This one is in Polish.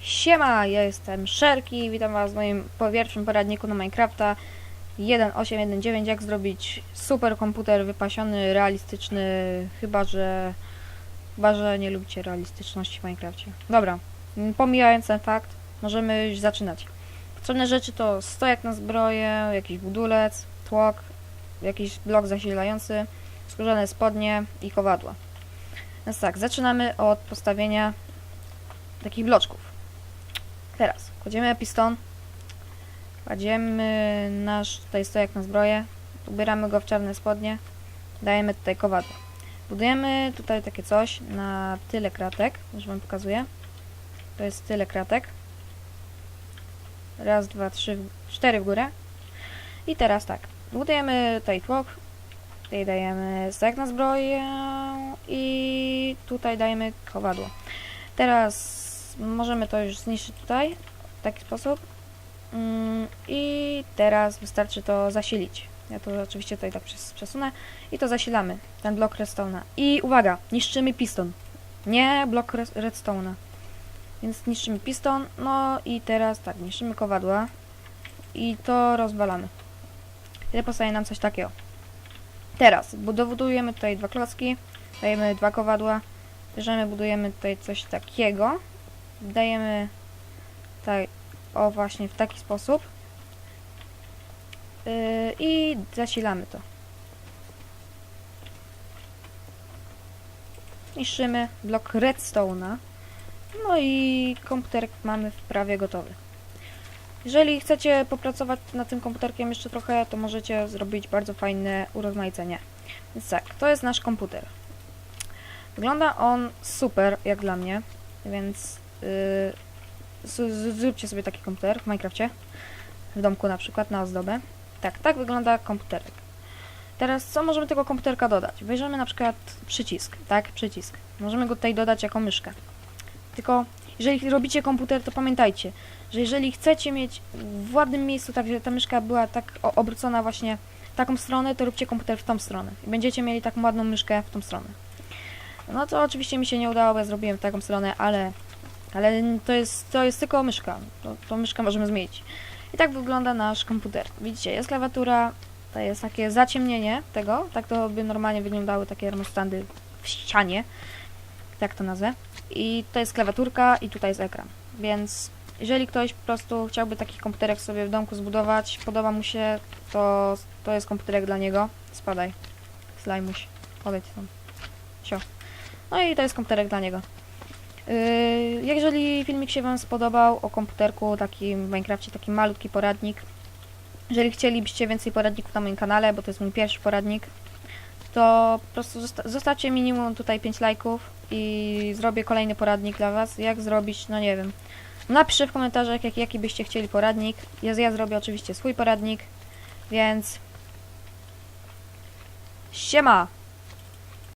Siema, ja jestem Szerki, witam was w moim pierwszym poradniku na Minecrafta 1.8.1.9 jak zrobić super komputer wypasiony, realistyczny, chyba że chyba, że nie lubicie realistyczności w Minecrafcie. Dobra, pomijając ten fakt, możemy już zaczynać. Potrzebne rzeczy to stojak na zbroję, jakiś budulec, tłok, jakiś blok zasilający, skórzane spodnie i kowadła. Więc tak, zaczynamy od postawienia takich bloczków. Teraz kładziemy piston, kładziemy nasz tutaj stojak na zbroję, ubieramy go w czarne spodnie, dajemy tutaj kowadło. Budujemy tutaj takie coś na tyle kratek, już wam pokazuję. To jest tyle kratek. Raz, dwa, trzy, cztery w górę. I teraz tak, budujemy tutaj tłok, tutaj dajemy stojak na zbroję i tutaj dajemy kowadło. Teraz możemy to już zniszczyć tutaj w taki sposób. Mm, I teraz wystarczy to zasilić. Ja to oczywiście tutaj tak przes- przesunę i to zasilamy, ten blok redstone'a. I uwaga, niszczymy piston. Nie blok redstone'a. Więc niszczymy piston, no i teraz tak, niszczymy kowadła i to rozwalamy. Tyle powstaje nam coś takiego. Teraz budowujemy tutaj dwa klocki, dajemy dwa kowadła, bierzemy, budujemy tutaj coś takiego, dajemy tutaj, o właśnie w taki sposób yy, i zasilamy to. Niszczymy blok redstone'a, no i komputer mamy prawie gotowy. Jeżeli chcecie popracować nad tym komputerkiem jeszcze trochę, to możecie zrobić bardzo fajne urozmaicenie. Więc tak, to jest nasz komputer. Wygląda on super, jak dla mnie, więc yy, zróbcie sobie taki komputer w Minecrafcie, w domku na przykład, na ozdobę. Tak, tak wygląda komputerek. Teraz co możemy tego komputerka dodać? Bierzemy na przykład przycisk, tak, przycisk. Możemy go tutaj dodać jako myszkę. Tylko jeżeli robicie komputer, to pamiętajcie, że jeżeli chcecie mieć w ładnym miejscu, tak, żeby ta myszka była tak obrócona właśnie taką stronę, to róbcie komputer w tą stronę. I będziecie mieli taką ładną myszkę w tą stronę. No to oczywiście mi się nie udało, bo ja zrobiłem w taką stronę, ale, ale to, jest, to jest tylko myszka. To, tą myszkę możemy zmienić. I tak wygląda nasz komputer. Widzicie, jest klawiatura, to jest takie zaciemnienie tego. Tak to by normalnie wyglądały takie termostandy w ścianie. Tak to nazwę. I to jest klawiaturka i tutaj jest ekran. Więc jeżeli ktoś po prostu chciałby taki komputerek sobie w domku zbudować, podoba mu się, to to jest komputerek dla niego. Spadaj. Slajmuś. Odejdź tam. Sio. No i to jest komputerek dla niego. Yy, jeżeli filmik się Wam spodobał o komputerku, takim w Minecrafcie, taki malutki poradnik, jeżeli chcielibyście więcej poradników na moim kanale, bo to jest mój pierwszy poradnik, to po prostu zosta- zostawcie minimum tutaj 5 lajków i zrobię kolejny poradnik dla Was. Jak zrobić, no nie wiem. Napiszę w komentarzach, jak, jaki byście chcieli poradnik. Ja, ja zrobię oczywiście swój poradnik, więc... Siema!